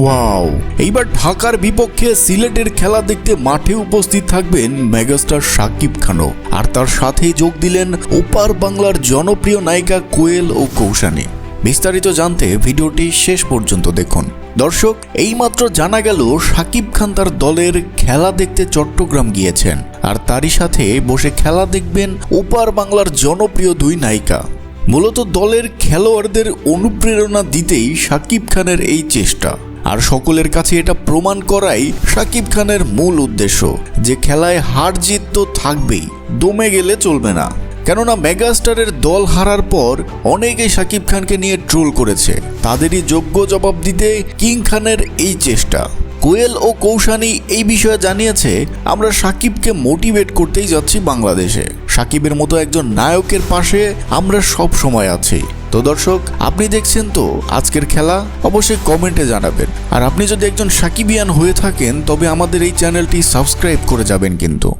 Wow এইবার ঢাকার বিপক্ষে সিলেটের খেলা দেখতে মাঠে উপস্থিত থাকবেন মেগাস্টার সাকিব খানও। আর তার সাথেই যোগ দিলেন ওপার বাংলার জনপ্রিয় নায়িকা কোয়েল ও কৌশানী। বিস্তারিত জানতে ভিডিওটি শেষ পর্যন্ত দেখুন। দর্শক, এইমাত্র জানা গেল সাকিব খান তার দলের খেলা দেখতে চট্টগ্রাম গিয়েছেন। আর তারই সাথে বসে খেলা দেখবেন ওপার বাংলার জনপ্রিয় দুই নায়িকা। মূলত দলের খেলোয়াড়দের অনুপ্রেরণা দিতেই শাকিব খানের এই চেষ্টা। আর সকলের কাছে এটা প্রমাণ করাই শাকিব খানের মূল উদ্দেশ্য যে খেলায় হার জিত তো থাকবেই, দমে গেলে চলবে না। কেননা মেগাস্টারের দল হারার পর অনেকেই শাকিব খানকে নিয়ে ট্রোল করেছে। তাদেরই যোগ্য জবাব দিতে কিং খানের এই চেষ্টা। কোয়েল ও কৌশানি এই বিষয়ে জানিয়েছে, আমরা সাকিবকে মোটিভেট করতেই যাচ্ছি বাংলাদেশে। সাকিবের মতো একজন নায়কের পাশে আমরা সব সময় আছি। তো দর্শক, আপনি দেখছেন তো আজকের খেলা, অবশ্যই কমেন্টে জানাবেন। আর আপনি যদি একজন সাকিবিয়ান হয়ে থাকেন, তবে আমাদের এই চ্যানেলটি সাবস্ক্রাইব করে যাবেন কিন্তু।